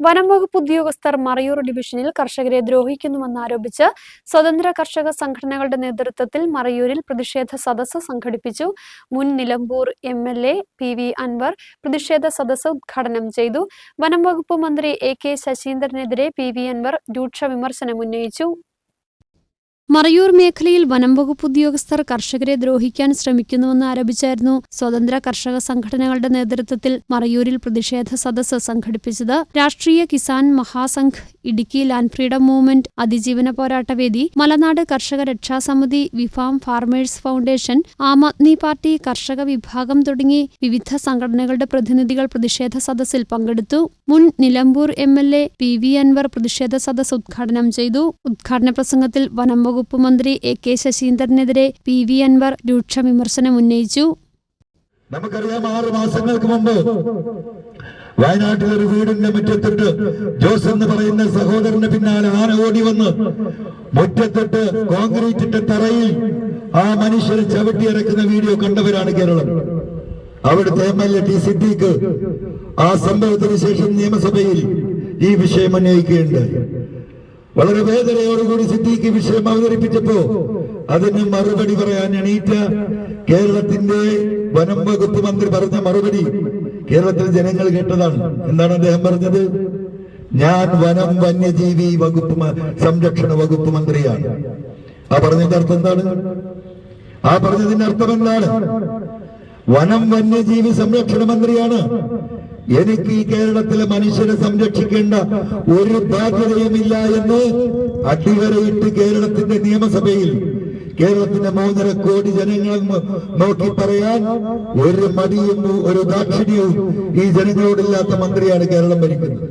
വനം വകുപ്പ് ഉദ്യോഗസ്ഥർ മറയൂർ ഡിവിഷനിൽ കർഷകരെ ദ്രോഹിക്കുന്നുവെന്നാരോപിച്ച് സ്വതന്ത്ര കർഷക സംഘടനകളുടെ നേതൃത്വത്തിൽ മറയൂരിൽ പ്രതിഷേധ സദസ്സ് സംഘടിപ്പിച്ചു. മുൻ Nilambur M L A P V Anvar പ്രതിഷേധ സദസ്സ് ഉദ്ഘാടനം ചെയ്തു. വനം വകുപ്പ് മന്ത്രി എ കെ ശശീന്ദ്രനെതിരെ പി വി അൻവർ രൂക്ഷ വിമർശനം ഉന്നയിച്ചു മറയൂർ മേഖലയിൽ വനംവകുപ്പ് ഉദ്യോഗസ്ഥർ കർഷകരെ ദ്രോഹിക്കാൻ ശ്രമിക്കുന്നുവെന്ന് ആരോപിച്ചായിരുന്നു സ്വതന്ത്ര കർഷക സംഘടനകളുടെ നേതൃത്വത്തിൽ മറയൂരിൽ പ്രതിഷേധ സദസ്സ് സംഘടിപ്പിച്ചത് Rashtriya Kisan Mahasangh Idukki land freedom movement അതിജീവന പോരാട്ടവേദി മലനാട് കർഷക രക്ഷാസമിതി V farm farmers foundation Aam Aadmi party കർഷക വിഭാഗം തുടങ്ങി വിവിധ സംഘടനകളുടെ പ്രതിനിധികൾ പ്രതിഷേധ സദസ്സിൽ പങ്കെടുത്തു. മുൻ Nilambur M L A P V Anvar പ്രതിഷേധ സദസ്സ് ഉദ്ഘാടനം ചെയ്തു. ഉദ്ഘാടന പ്രസംഗത്തിൽ വനം വകുപ്പ് മന്ത്രി എ കെ ശശീന്ദ്രനെതിരെ പി വി അൻവർ രൂക്ഷ വിമർശനം ഉന്നയിച്ചു നമുക്കറിയാം ആറ് മാസങ്ങൾക്ക് മുമ്പ് വയനാട്ടിൽ ഒരു വീടിന്റെ മുറ്റത്തിട്ട് ജോസ് എന്ന് പറയുന്ന സഹോദരന് പിന്നാലെ ആന ഓടി വന്ന് മുറ്റത്തിട്ട് കോൺക്രീറ്റിന്റെ തറയിൽ ആ മനുഷ്യർ ചവിട്ടി ഇറക്കുന്ന വീഡിയോ കണ്ടവരാണ് കേരളം. അവിടുത്തെ M L A T Siddique ആ സംഭവത്തിന് ശേഷം നിയമസഭയിൽ ഈ വിഷയം ഉന്നയിക്കുകയുണ്ടായി. വളരെ വേദനയോടുകൂടി ഈ വിഷയം അവതരിപ്പിച്ചപ്പോ അതിന് മറുപടി പറയാൻ എണീറ്റ കേരളത്തിന്റെ വനം വകുപ്പ് മന്ത്രി പറഞ്ഞ മറുപടി കേരളത്തിലെ ജനങ്ങൾ കേട്ടതാണ്. എന്താണ് അദ്ദേഹം പറഞ്ഞത്? ഞാൻ വനം വന്യജീവി വകുപ്പ് സംരക്ഷണ വകുപ്പ് മന്ത്രിയാണ്. ആ പറഞ്ഞതിന്റെ അർത്ഥം എന്താണ്? ആ പറഞ്ഞതിന്റെ അർത്ഥം എന്താണ്? വനം വന്യജീവി സംരക്ഷണ മന്ത്രിയാണ്. എനിക്ക് ഈ കേരളത്തിലെ മനുഷ്യരെ സംരക്ഷിക്കേണ്ട ഒരു ബാധ്യതയുമില്ല എന്ന് അടിവരയിട്ട് കേരളത്തിന്റെ നിയമസഭയിൽ കേരളത്തിന്റെ മൂന്നര കോടി ജനങ്ങൾ നോക്കി പറയാൻ ഒരു മടിയും ഒരു ദാക്ഷിണ്യവും ഈ ജനങ്ങളോടില്ലാത്ത മന്ത്രിയാണ് കേരളം ഭരിക്കുന്നത്.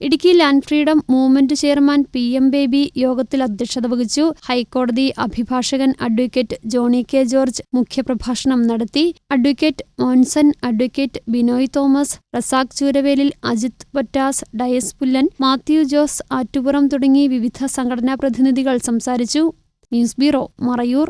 Idukki land freedom movement chairman P M Baby യോഗത്തിൽ അധ്യക്ഷത വഹിച്ചു. ഹൈക്കോടതി അഭിഭാഷകൻ അഡ്വക്കേറ്റ് ജോണി കെ ജോർജ് മുഖ്യപ്രഭാഷണം നടത്തി. Advocate Monson advocate Binoy Thomas Razak Chooravelil Ajith Pattas Dias Pullan Mathew Jose Attupuram തുടങ്ങി വിവിധ സംഘടനാ പ്രതിനിധികൾ സംസാരിച്ചു. News bureau Marayoor.